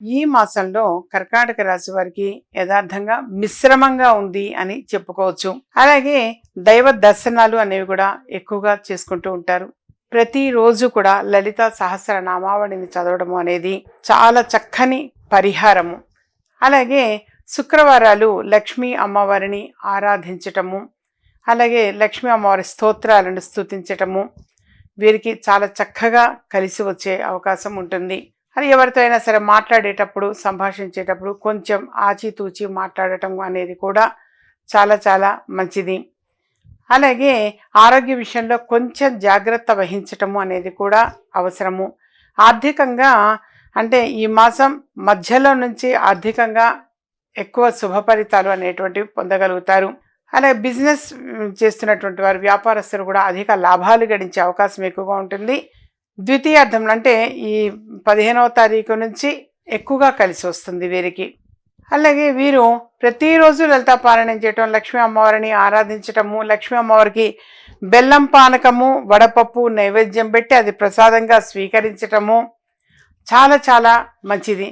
ఈ మాసంలో కర్కాటక రాశి వారికి యథార్థంగా మిశ్రమంగా ఉంది అని చెప్పుకోవచ్చు. అలాగే దైవ దర్శనాలు అనేవి కూడా ఎక్కువగా చేసుకుంటూ ఉంటారు. ప్రతిరోజు కూడా లలిత సహస్ర నామావళిని చదవడము అనేది చాలా చక్కని పరిహారము. అలాగే శుక్రవారాలు లక్ష్మీ అమ్మవారిని ఆరాధించటము అలాగే లక్ష్మీ అమ్మవారి స్తోత్రాలను స్తుతించటము వీరికి చాలా చక్కగా కలిసి వచ్చే అవకాశం ఉంటుంది. అది ఎవరితో అయినా సరే మాట్లాడేటప్పుడు సంభాషించేటప్పుడు కొంచెం ఆచితూచి మాట్లాడటం అనేది కూడా చాలా చాలా మంచిది. అలాగే ఆరోగ్య విషయంలో కొంచెం జాగ్రత్త వహించటము అనేది కూడా అవసరము. ఆర్థికంగా అంటే ఈ మాసం మధ్యలో నుంచి ఆర్థికంగా ఎక్కువ శుభ ఫలితాలు అనేటువంటివి పొందగలుగుతారు. అలాగే బిజినెస్ చేస్తున్నటువంటి వారు వ్యాపారస్తులు కూడా అధిక లాభాలు గడించే అవకాశం ఎక్కువగా ఉంటుంది. ద్వితీయార్థంలో అంటే ఈ పదిహేనవ తారీఖు నుంచి ఎక్కువగా కలిసి వస్తుంది వీరికి. అలాగే వీరు ప్రతిరోజు లలితా పారాయణం చేయటం లక్ష్మీ అమ్మవారిని ఆరాధించటము లక్ష్మీ అమ్మవారికి బెల్లం పానకము వడపప్పు నైవేద్యం పెట్టి అది ప్రసాదంగా స్వీకరించటము చాలా చాలా మంచిది.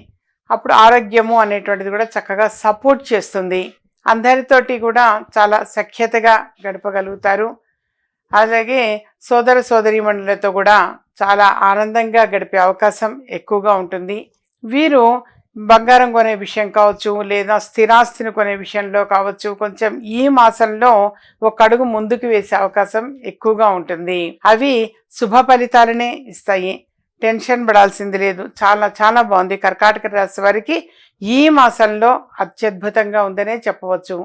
అప్పుడు ఆరోగ్యము అనేటువంటిది కూడా చక్కగా సపోర్ట్ చేస్తుంది. అందరితోటి కూడా చాలా సఖ్యతగా గడపగలుగుతారు. అలాగే సోదర సోదరీమణులతో కూడా చాలా ఆనందంగా గడిపే అవకాశం ఎక్కువగా ఉంటుంది. వీరు బంగారం కొనే విషయం కావచ్చు లేదా స్థిరాస్తిని కొనే విషయంలో కావచ్చు కొంచెం ఈ మాసంలో ఒక అడుగు ముందుకు వేసే అవకాశం ఎక్కువగా ఉంటుంది. అవి శుభ ఫలితాలనే ఇస్తాయి. టెన్షన్ పడాల్సింది లేదు. చాలా చాలా బాగుంది. కర్కాటక రాశి వారికి ఈ మాసంలో అత్యద్భుతంగా ఉందనే చెప్పవచ్చు.